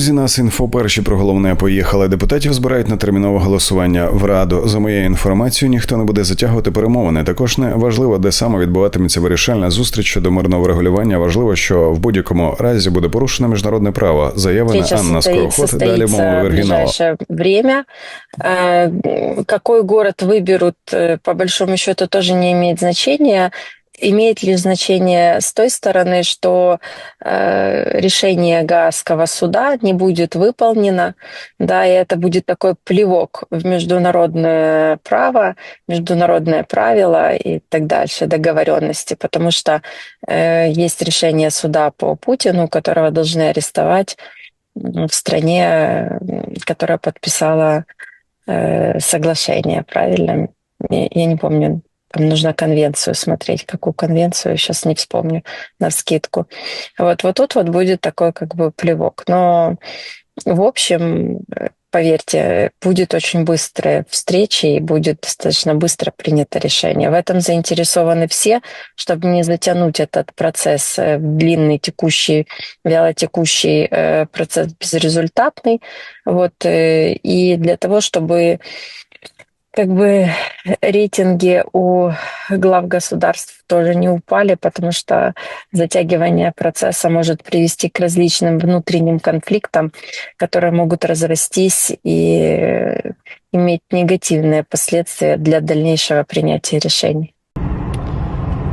Друзі, нас інфо перші про головне поїхали. Депутатів збирають на термінове голосування в раду. За моєю інформацією, ніхто не буде затягувати перемовини. Також не важливо, де саме відбуватиметься вирішальна зустріч щодо мирного врегулювання. Важливо, що в будь-якому разі буде порушено міжнародне право. Заявлена Встреча Анна состоит- Скороход. Далі состоится мова в оригіналу. ближайшее время. Э, Какой город выберут, э, по большому счету, тоже не имеет значения. Имеет ли значение с той стороны, что э, решение Гаагского суда не будет выполнено, да, и это будет такой плевок в международное право, международные правила и так дальше, договоренности, потому что э, есть решение суда по Путину, которого должны арестовать в стране, которая подписала э, соглашение, правильно? Я, я не помню, там нужно конвенцию смотреть, какую конвенцию, сейчас не вспомню на скидку. Вот, вот тут вот будет такой как бы плевок. Но в общем, э, поверьте, будет очень быстрая встреча и будет достаточно быстро принято решение. В этом заинтересованы все, чтобы не затянуть этот процесс э, в длинный, текущий, вялотекущий э, процесс безрезультатный. Вот, э, и для того, чтобы как бы рейтинги у глав государств тоже не упали, потому что затягивание процесса может привести к различным внутренним конфликтам, которые могут разрастись и э, иметь негативные последствия для дальнейшего принятия решений.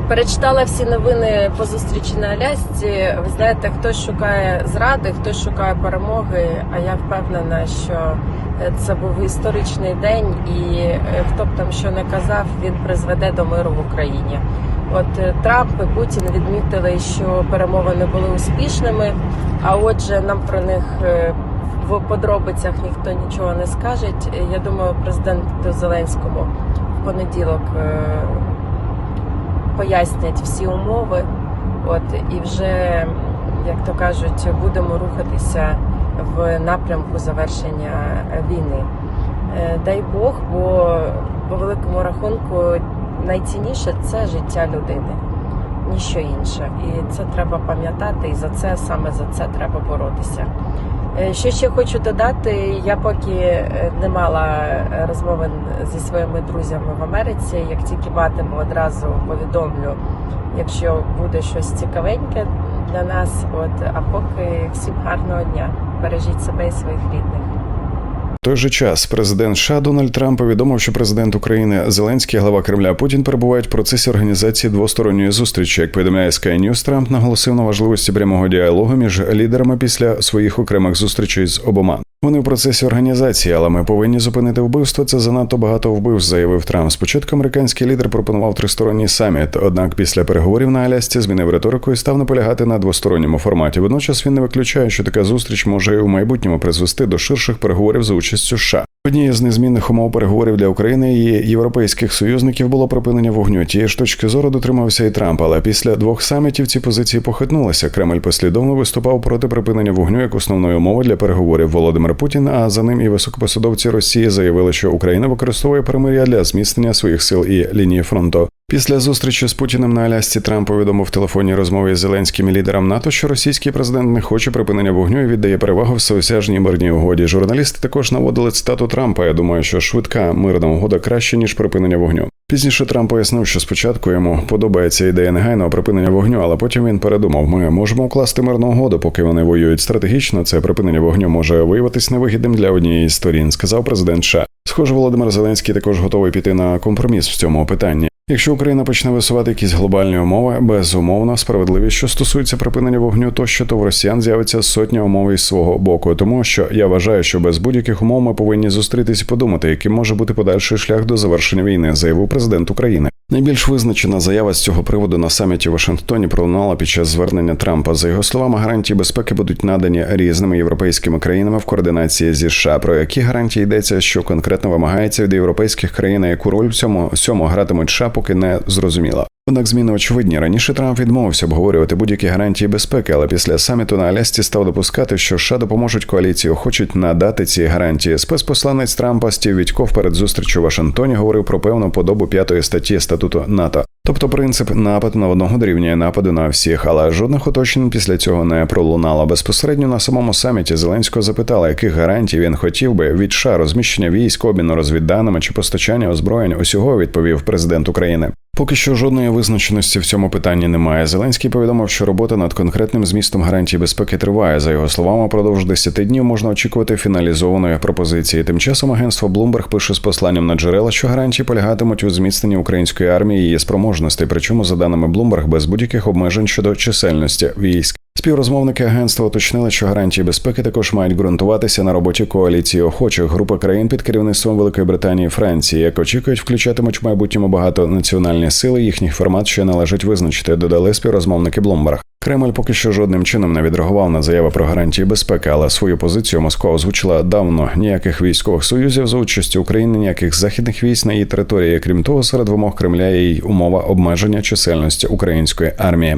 Перечитала всі новини по зустрічі на Алясці. Ви знаєте, хтось шукає зради, хтось шукає перемоги. А я впевнена, що е, це був історичний день, і е, хто б там що не казав, він призведе до миру в Україні. От е, Трамп і Путін відмітили, що перемовини були успішними. А отже, нам про них в подробицях ніхто нічого не скаже. Я думаю, президенту Зеленському в понеділок. Пояснять всі умови. От і вже, як то кажуть, будемо рухатися в напрямку завершення війни. Е, Дай Бог, бо по великому рахунку найцінніше це життя людини, ніщо інше. І це треба пам'ятати, і за це саме за це треба боротися. Е, Що ще хочу додати, я поки е, не мала розмови зі своїми друзями в Америці. Як тільки матиму, одразу повідомлю, якщо буде щось цікавеньке для нас. От а поки всім гарного дня. Бережіть себе і своїх рідних. В той же час президент США Дональд Трамп повідомив, що президент України Зеленський, глава Кремля Путін перебувають в процесі організації двосторонньої зустрічі. Як повідомляє Sky News, Трамп наголосив на важливості прямого діалогу між лідерами після своїх окремих зустрічей з обома. Вони в процесі організації, але ми повинні зупинити вбивство. Це занадто багато вбивств, заявив Трамп. Спочатку американський лідер пропонував тристоронній саміт. Однак після переговорів на Алясці змінив риторику і став наполягати на двосторонньому форматі. Водночас він не виключає, що така зустріч може у майбутньому призвести до ширших переговорів за участю США. Однією з незмінних умов переговорів для України і європейських союзників було припинення вогню. Тієї ж точки зору дотримався і Трамп, але після двох самітів ці позиції похитнулися. Кремль послідовно виступав проти припинення вогню як основної умови для переговорів. Володимир Путін, а за ним і високопосадовці Росії заявили, що Україна використовує перемир'я для зміцнення своїх сил і лінії фронту. Після зустрічі з Путіним на Алясці Трамп повідомив в телефонній розмові з зеленським лідером НАТО, що російський президент не хоче припинення вогню і віддає перевагу всеосяжній мирній угоді. Журналісти також наводили цитату Трампа. Я думаю, що швидка мирна угода краще ніж припинення вогню. Пізніше Трамп пояснив, що спочатку йому подобається ідея негайного припинення вогню, але потім він передумав: ми можемо укласти мирну угоду, поки вони воюють стратегічно. Це припинення вогню може виявитись невигідним для однієї з сторін, сказав президент США. Схоже, Володимир Зеленський також готовий піти на компроміс в цьому питанні. Якщо Україна почне висувати якісь глобальні умови, безумовно, справедливість, що стосується припинення вогню, тощо то в росіян з'явиться сотня умов із свого боку. Тому що я вважаю, що без будь-яких умов ми повинні зустрітись і подумати, яким може бути подальший шлях до завершення війни, заявив президент України. Найбільш визначена заява з цього приводу на саміті в Вашингтоні пролунала під час звернення Трампа. За його словами, гарантії безпеки будуть надані різними європейськими країнами в координації зі США. Про які гарантії йдеться, що конкретно вимагається від європейських країн, яку роль в цьому всьому гратимуть США, поки не зрозуміло. Однак зміни очевидні. Раніше Трамп відмовився обговорювати будь-які гарантії безпеки, але після саміту на Алясці став допускати, що США допоможуть коаліції, хочуть надати ці гарантії. Спецпосланець Трампа Стів Відьков перед зустрічю в Вашингтоні говорив про певну подобу п'ятої статті статуту НАТО. Тобто принцип напад на одного дорівнює нападу на всіх, але жодних уточнень після цього не пролунало. Безпосередньо на самому саміті Зеленського запитали, яких гарантій він хотів би від США розміщення військ, обміну розвідданими чи постачання озброєнь. Усього відповів президент України. Поки що жодної визначеності в цьому питанні немає. Зеленський повідомив, що робота над конкретним змістом гарантій безпеки триває. За його словами, продовж 10 днів можна очікувати фіналізованої пропозиції. Тим часом агентство Bloomberg пише з посланням на джерела, що гарантії полягатимуть у зміцненні української армії і її спроможності. Причому, за даними Bloomberg, без будь-яких обмежень щодо чисельності військ. Співрозмовники агентства уточнили, що гарантії безпеки також мають ґрунтуватися на роботі коаліції охочих групи країн під керівництвом Великої Британії і Франції, як очікують, включатимуть в майбутньому багатонаціональні сили. Їхній формат ще належить визначити. Додали співрозмовники Bloomberg. Кремль поки що жодним чином не відреагував на заяви про гарантії безпеки, але свою позицію Москва озвучила давно. Ніяких військових союзів за участю України, ніяких західних військ на її території. Крім того, серед вимог Кремля є й умова обмеження чисельності української армії.